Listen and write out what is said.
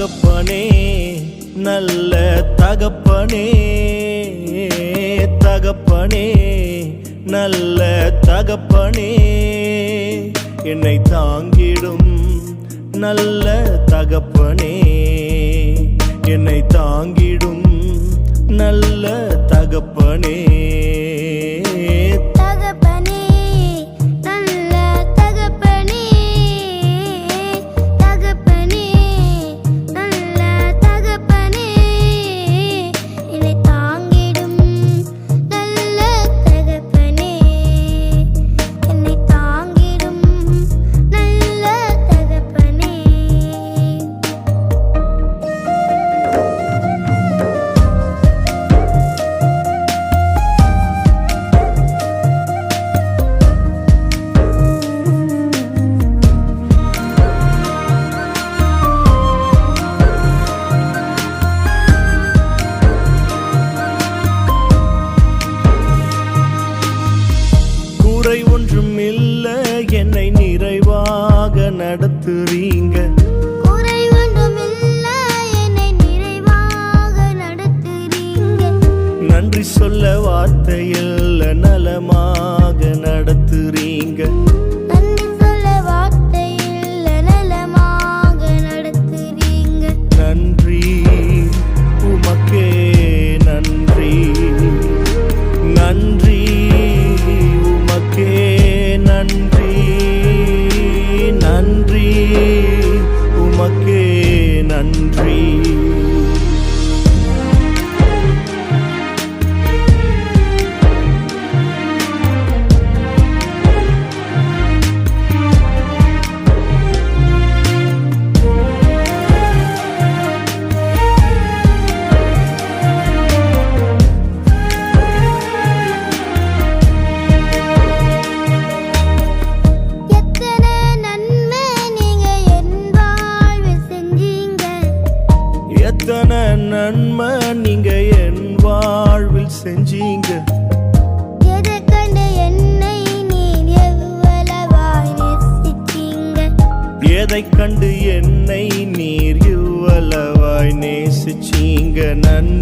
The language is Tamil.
தகப்பனே நல்ல தகப்பனே தகப்பனே நல்ல தகப்பனே. என்னை தாங்கிடும் நல்ல தகப்பனே. என்னை தாங்கிடும் நல்ல தகப்பனே. நடத்துறீங்க? நன்றி சொல்ல வார்த்தையில் நலமாக உமக்கே நன்றி. நன்மை நீங்க என் வாழ்வில் செஞ்சீங்க. எதை கண்டு என்னை நீர் இவ்வளவாய் நேசிச்சீங்க நன்றி